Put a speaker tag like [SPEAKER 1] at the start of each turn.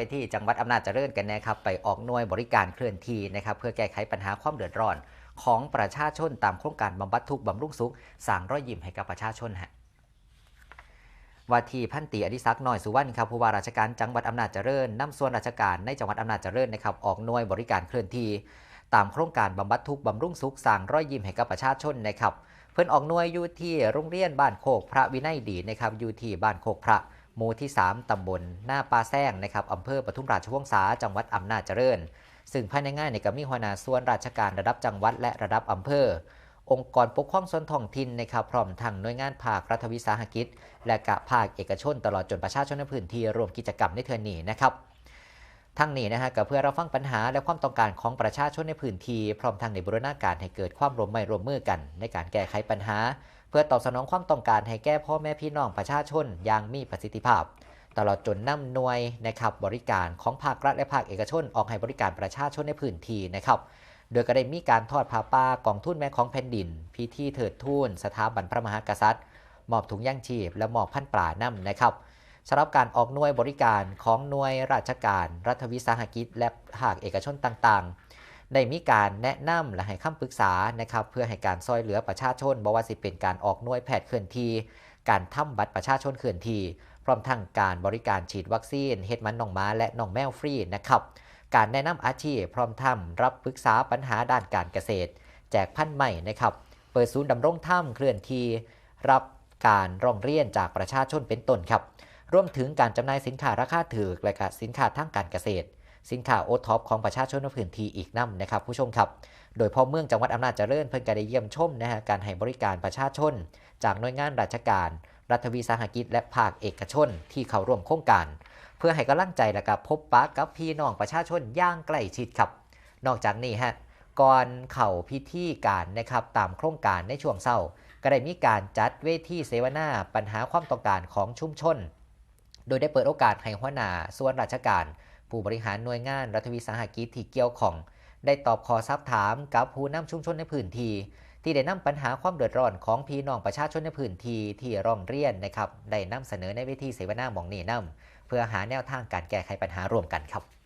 [SPEAKER 1] ไปที่จังหวัดอำนาจเจริญกันนะครับ ไปออกหน่วยบริการเคลื่อนที่นะครับ เพื่อแก้ไขปัญหาความเดือดร้อน ของประชาชนตามโครงการบำบัดทุกข์บำรุงสุขสร้างรอยยิ้มให้กับประชาชนฮะว่าที่พันตีอดิศักดิ์น้อยสุวรรณครับผู้ว่าราชการจังหวัดอำนาจเจริญนำส่วนราชการในจังหวัดอำนาจเจริญนะครับออกหน่วยบริการเคลื่อนที่ ตามโครงการบำบัดทุกข์บำรุงสุขสร้างรอยยิ้มให้กับประชาชนนะครับเพื่อนออกหน่วยอยู่ที่โรงเรียนบ้านโคกพระวินัยดีนะครับอยู่ที่บ้านโคกพระ หมู่ที่ 3 ตำบลหน้าปาแซงนะครับอำเภอปทุมราชวงศาจังหวัดอำนาจเจริญ ซึ่งภายในงานในก็มีหัวหน้าส่วนราชการระดับจังหวัดและระดับอำเภอ องค์กรปกครองส่วนท้องถิ่นนะครับพร้อมทั้งหน่วยงานภาครัฐวิสาหกิจ และกะภาคเอกชนตลอดจนประชาชนในพื้นที่รวมกิจกรรมในเทือนนี้นะครับทั้งนี้นะฮะก็เพื่อเราฟังปัญหาและความต้องการของประชาชนในพื้นที่พร้อมทั้งในบูรณาการให้เกิดความร่วมมือร่วมมือกัน ในการแก้ไขปัญหา เพื่อตอบสนองความต้องการให้แก้พ่อแม่พี่น้องประชาชนอย่างมีประสิทธิภาพ ตลอดจนนำหน่วยนะครับบริการของภาครัฐและภาคเอกชนออกให้บริการประชาชนในพื้นที่นะครับ โดยก็ได้มีการทอดผ้าป่ากองทุนแม่ของแผ่นดิน พิธีเถิดทูนสถาบันพระมหากษัตริย์มอบถุงย่างชีพ และมอบพันปลาน้ำนะครับสำหรับการออกหน่วยบริการของหน่วยราชการ รัฐวิสาหกิจ และภาคเอกชนต่างๆ ได้มีการแนะนำและให้คำปรึกษานะครับเพื่อให้การซอยเหลือประชาชนบอกว่าสิเป็นการออกหน่วยแพทย์เคลื่อนที่การทำบัตรประชาชนเคลื่อนที่พร้อมทั้งการบริการฉีดวัคซีนเฮ็ดมันน้องม้าและน้องแมวฟรีนะครับการแนะนำอาชีพพร้อมทำรับปรึกษาปัญหาด้านการเกษตร แจกพันธุ์ใหม่นะครับเปิดศูนย์ดำรงถ้ำเคลื่อนที่รับการร้องเรียนจากประชาชนเป็นต้นครับรวมถึงการจำหน่ายสินค้าราคาถูกและสินค้าทางการเกษตร สินค้าโอท็อปของประชาชนในพื้นที่อีกนํนะครับผู้ชมครับ โดยพ่อเมืองจังหวัดอำนาจเจริญเพิ่นก็ได้เยี่ยมชมนะฮะการให้บริการประชาชน จากหน่วยงานราชการ รัฐวิสาหกิจ และภาคเอกชน ที่เข้าร่วมโครงการ เพื่อให้กำลังใจและกับพบปะกับพี่น้องประชาชนย่างใกล้ชิดครับ นอกจากนี้ฮะก่อนเข่าพิธีการนะครับตามโครงการในช่วงเศร้า ก็ได้มีการจัดเวทีเสวนาปัญหาความต้องการของชุมชน โดยได้เปิดโอกาสให้หัวหน้าส่วนราชการ ผู้บริหารหน่วยงานรัฐวิสาหกิจที่เกี่ยวข้อง ได้ตอบขอซับถามกับผู้นำชุมชนในพื้นที่ที่ได้นำปัญหาความเดือดร้อนของพี่น้องประชาชนในพื้นที่ที่ร้องเรียนนะครับ ได้นำเสนอในเวทีเสวนาหมองนี้นำเพื่อหาแนวทางการแก้ไขปัญหาร่วมกันครับ